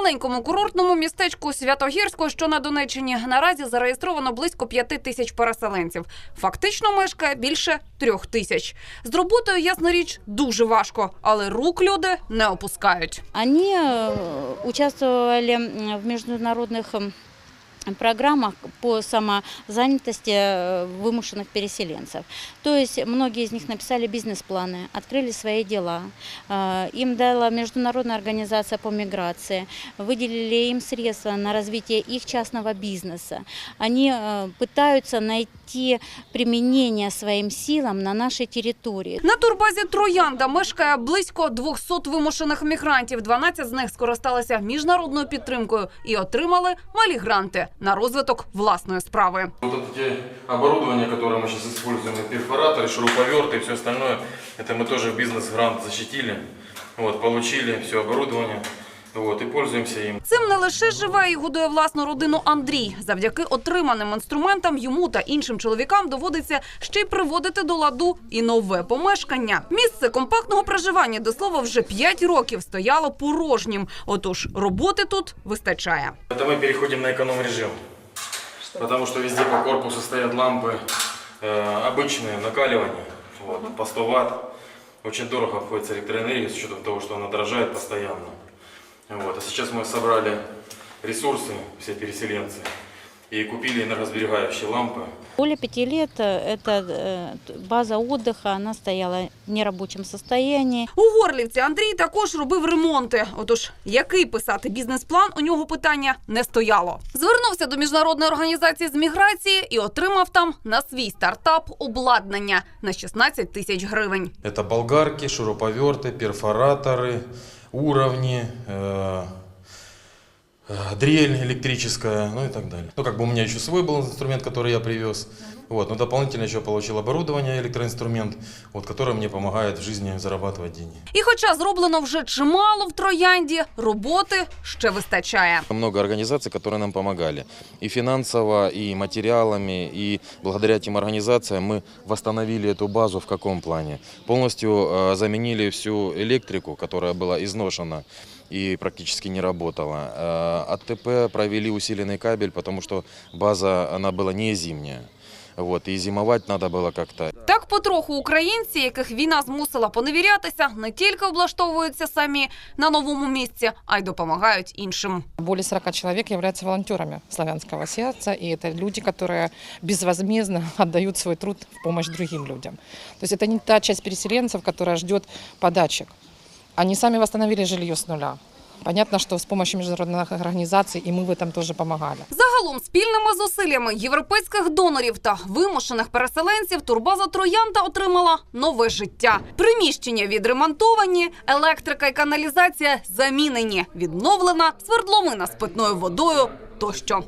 маленькому курортному містечку Святогірську, що на Донеччині, наразі зареєстровано близько п'яти тисяч переселенців. Фактично мешкає більше трьох тисяч. З роботою, ясна річ, дуже важко, але рук люди не опускають. Вони участвували в международных м, программах по самозанятости э, вымышленных переселенцев. То есть многие из них написали бизнес-планы, открыли свои дела. Э, Им дала международная организация по миграции, выделили им средства на развитие их частного бизнеса. Они э, пытаются найти применение своим силам на нашей территории. На турбазі Троянда мешкає близько 200 вимушених мігрантів. 12 з них скористалися міжнародною підтримкою і отримали малі гранти На розвиток власної справи. Вот эти оборудование, которое мы сейчас используем, и перфораторы, шуруповерты и все остальное, это мы тоже бизнес-грант защитили, вот, получили все оборудование, вот, и пользуемся им. Цим не лише живе і годує власну родину Андрій. Завдяки отриманим інструментам йому та іншим чоловікам доводиться ще й приводити до ладу і нове помешкання. Місце компактного проживання, до слова, вже 5 років стояло порожнім. Отож, роботи тут вистачає. Это мы переходим на эконом-режим, потому что везде по корпусу стоят лампы э, обычные, накаливания, вот, по 100 ватт. Очень дорого обходится электроэнергия с учетом того, что она дорожает постоянно. Вот. А сейчас мы собрали ресурсы, все переселенцы, и купили энергосберегающие лампы. Более пяти лет э, эта э, т- база отдыха, она стояла в нерабочем состоянии. У Горлівці Андрій також робив ремонти. Отож, який писати бізнес-план, у нього питання не стояло. Звернувся до міжнародної організації з міграції і отримав там на свій стартап обладнання на 16 тисяч гривень. Это болгарки, шуруповерты, перфораторы, уровни, э, дрель электрическая, ну и так далее. Ну, как бы у меня еще свой был инструмент, который я привез. Вот, но дополнительно еще получил оборудование, электроинструмент, вот, который мне помогает в жизни зарабатывать деньги. І хоча зроблено вже чимало в троянді, роботи ще вистачає. Много организаций, которые нам помогали. И финансово, и материалами. И благодаря этим организациям мы восстановили эту базу в каком плане? Полностью э, заменили всю электрику, которая была изношена и практически не работала. Э, АТП провели усиленный кабель, потому что база, она была не зимняя. Вот, и зимовать надо было как-то. Так потроху українці, яких війна змусила поневірятися, не тільки облаштовуються самі на новому місці, а й допомагають іншим. Более 40 человек являются волонтерами славянского сердца, и это люди, которые безвозмездно отдают свой труд в помощь другим людям. То есть это не та часть переселенцев, которая ждет подачек. Они сами восстановили жилье с нуля. Понятно, что с помощью международных организаций, и мы в этом тоже помогали. Загалом спільними зусиллями європейських донорів та вимушених переселенців турбаза Троянда отримала нове життя. Приміщення відремонтовані, електрика і каналізація замінені, відновлена свердловина з питною водою тощо.